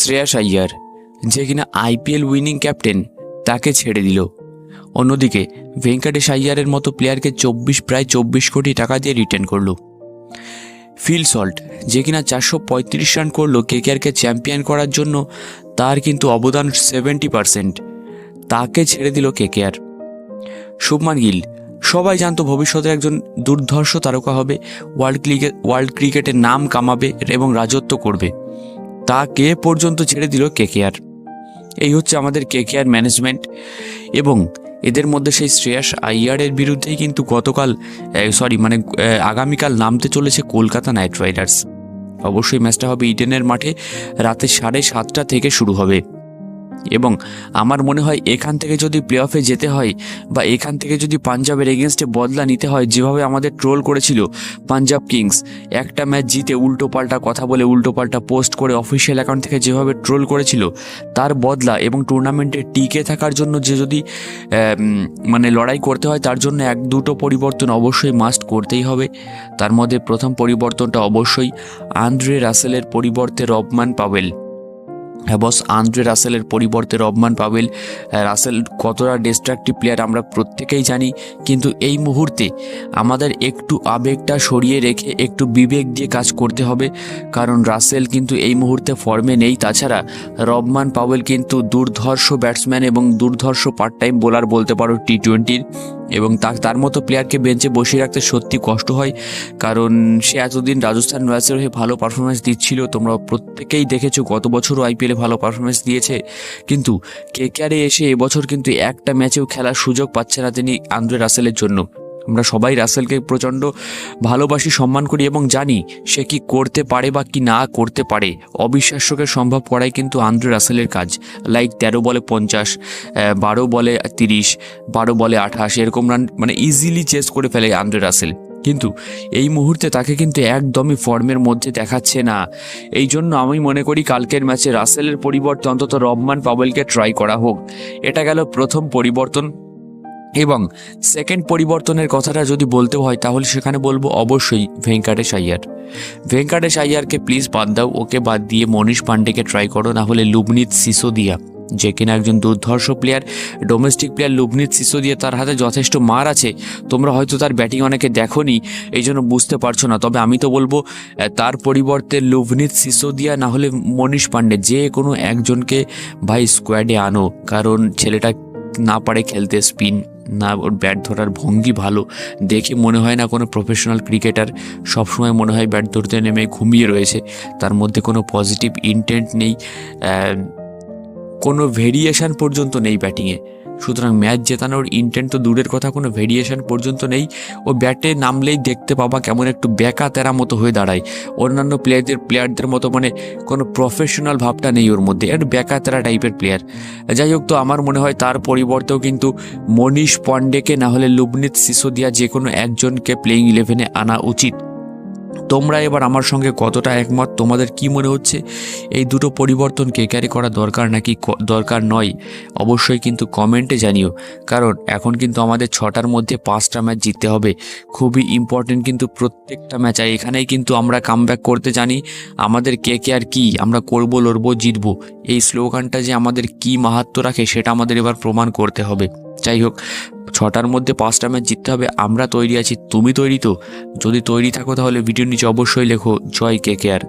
শ্রেয়াস আইয়ার, যে কিনা IPL winning captain তাকে ছেড়ে দিল। অন্যদিকে ভেঙ্কটেশ আইয়ারের মতো প্লেয়ারকে চব্বিশ, প্রায় চব্বিশ কোটি টাকা দিয়ে রিটার্ন করল। ফিল সল্ট, যে কিনা চারশো পঁয়ত্রিশ রান করল কেকেআরকে চ্যাম্পিয়ন করার জন্য, তার কিন্তু অবদান সেভেন্টি পারসেন্ট তাকে ছেড়ে দিল কেকেআর শুভমান গিল, সবাই জানতো ভবিষ্যতের একজন দুর্ধর্ষ তারকা হবে ওয়ার্ল্ড ক্রিকেট ওয়ার্ল্ড ক্রিকেটের নাম কামাবে এবং রাজত্ব করবে। তাকে পর্যন্ত ছেড়ে দিল কেকেআর। এই হচ্ছে আমাদের কেকেআর ম্যানেজমেন্ট এবং এদের মধ্যে সেই শ্রেয়াস আইয়ারের বিরুদ্ধেই কিন্তু গতকাল সরি মানে আগামীকাল নামতে চলেছে কলকাতা নাইট রাইডার্স। অবশ্যই ম্যাচটা হবে ইডেনের মাঠে, রাতে সাড়ে সাতটা থেকে শুরু হবে। এবং আমার মনে হয় এখান থেকে যদি প্লে অফে যেতে হয় বা এখান থেকে যদি পাঞ্জাবের এগেনস্টে বদলা নিতে হয়, যেভাবে আমাদের ট্রোল করেছিল পাঞ্জাব কিংস, একটা ম্যাচ জিতে উল্টো পাল্টা কথা বলে উল্টো পাল্টা পোস্ট করে অফিসিয়াল অ্যাকাউন্ট থেকে যেভাবে ট্রোল করেছিল, তার বদলা এবং টুর্নামেন্টে টিকে থাকার জন্য যে যদি মানে লড়াই করতে হয়, তার জন্য এক দুটো পরিবর্তন অবশ্যই মাস্ট করতেই হবে। তার মধ্যে প্রথম পরিবর্তনটা অবশ্যই আন্দ্রে রাসেলের পরিবর্তে রবমান হ্যাঁ বস আন্দ্রে রাসেলের পরিবর্তে রবমান পাবেল রাসেল কতটা ডিস্ট্রাকটিভ প্লেয়ার আমরা প্রত্যেকেই জানি, কিন্তু এই মুহূর্তে আমাদের একটু আবেগটা সরিয়ে রেখে একটু বিবেক দিয়ে কাজ করতে হবে, কারণ রাসেল কিন্তু এই মুহূর্তে ফর্মে নেই। তাছাড়া রবমান পাওয়েল কিন্তু দুর্ধর্ষ ব্যাটসম্যান এবং দুর্ধর্ষ পার্ট টাইম বোলার বলতে পারো টি টোয়েন্টির এবং তার মতো প্লেয়ারকে বেঞ্চে বসিয়ে রাখতে সত্যি কষ্ট হয়। কারণ সে এতদিন রাজস্থান রয়্যালসের হয়ে ভালো পারফরমেন্স দিচ্ছিল। তোমরা প্রত্যেকেই দেখেছ গত বছরও আইপিএলে ভালো পারফরমেন্স দিয়েছে। কিন্তু কেকেআরে এসে এবছর কিন্তু একটা ম্যাচেও খেলার সুযোগ পাচ্ছে না তিনি আন্দ্রে রাসেলের জন্য। আমরা সবাই রাসেলকে প্রচণ্ড ভালোবাসি, সম্মান করি এবং জানি সে কি করতে পারে বা কি না করতে পারে। অবিশ্বাস্যকে সম্ভব করাই কিন্তু আন্দ্রে রাসেলের কাজ। লাইক তেরো বলে পঞ্চাশ বারো বলে তিরিশ, বারো বলে আঠাশ, এরকম রান মানে ইজিলি চেস করে ফেলে আন্দ্রে রাসেল। কিন্তু এই মুহূর্তে তাকে কিন্তু একদমই ফর্মের মধ্যে দেখাচ্ছে না। এই জন্য আমি মনে করি কালকের ম্যাচে রাসেলের পরিবর্তে অন্তত রবমান পাওয়েলকে ট্রাই করা হোক। এটা গেল প্রথম পরিবর্তন। এবং সেকেন্ড পরিবর্তনের কথাটা যদি বলতে হয়, তাহলে সেখানে বলব অবশ্যই ভেঙ্কাটেশ আইয়ার ভেঙ্কাটেশ আইয়ারকে প্লিজ বাদ দাও, ওকে বাদ দিয়ে মনীষ পান্ডেকে ট্রাই করো, না হলে লুবনিত সিসোদিয়া, যে কিনা একজন দুর্ধর্ষ player domestic player Lovneet Sisodia তার হাতে যথেষ্ট মার আছে। তোমরা হয়তো তার ব্যাটিং অনেকে দেখোনি এই জন্য বুঝতে পারছ না। তবে আমি তো বলব তার পরিবর্তে লুবনিত সিসোদিয়া, না হলে মনীষ পান্ডে যে কোনো একজনকে ভাই স্কোয়াডে আনো, কারণ ছেলেটা না পারে খেলতে স্পিন না, ওর ব্যাট ধরার ভঙ্গি ভালো। দেখে মনে হয় না কোনো প্রফেশনাল ক্রিকেটার সবসময় মনে হয় ব্যাট ধরতে নেমে ঘুমিয়ে রয়েছে। তার মধ্যে কোনো পজিটিভ ইন্টেন্ট নেই কোনো ভেরিয়েশান পর্যন্ত নেই ব্যাটিংয়ে সুতরাং ম্যাচ জেতানোর ইন্টেন্ট তো দূরের কথা, কোনো ভেরিয়েশন পর্যন্ত নেই। ও ব্যাটে নামলেই দেখতে পাবা কেমন একটু বেকা তেরা মতো হয়ে দাঁড়ায়। অন্যান্য প্লেয়ারদের প্লেয়ারদের মতো মানে কোনো প্রফেশনাল ভাবটা নেই ওর মধ্যে, একটু বেকা তেরা টাইপের প্লেয়ার যাই হোক তো, আমার মনে হয় তার পরিবর্তেও কিন্তু মনীষ পণ্ডেকে না হলে লুবনিত সিসোদিয়া যে কোনো একজনকে প্লেইং ইলেভেনে আনা উচিত। তোমরা এবার আমার সঙ্গে কতটা একমত? তোমাদের কি মনে হচ্ছে? এই দুটো পরিবর্তন কে ক্যারি করা দরকার নাকি দরকার নয়? অবশ্যই কিন্তু কমেন্টে জানিও। কারণ এখন কিন্তু আমাদের ছটার মধ্যে পাঁচটা ম্যাচ জিততে হবে। খুবই ইম্পর্টেন্ট কিন্তু প্রত্যেকটা ম্যাচ। আর এখানেই কিন্তু আমরা কামব্যাক করতে জানি, আমাদের কে কে আর কি আমরা করব, লড়বো, জিতবো। এই স্লোগানটা যে আমাদের কি মাহাত্ম রাখে, সেটা আমাদের এবার প্রমাণ করতে হবে। যাই হোক, ছটার মধ্যে পাঁচটা ম্যাচ জিততে হবে, আমরা তৈরি আছি, তুমি তৈরি তো। যদি তৈরি থাকো তাহলে ভিডিও নিচে অবশ্যই লেখো, জয় কে কেয়ার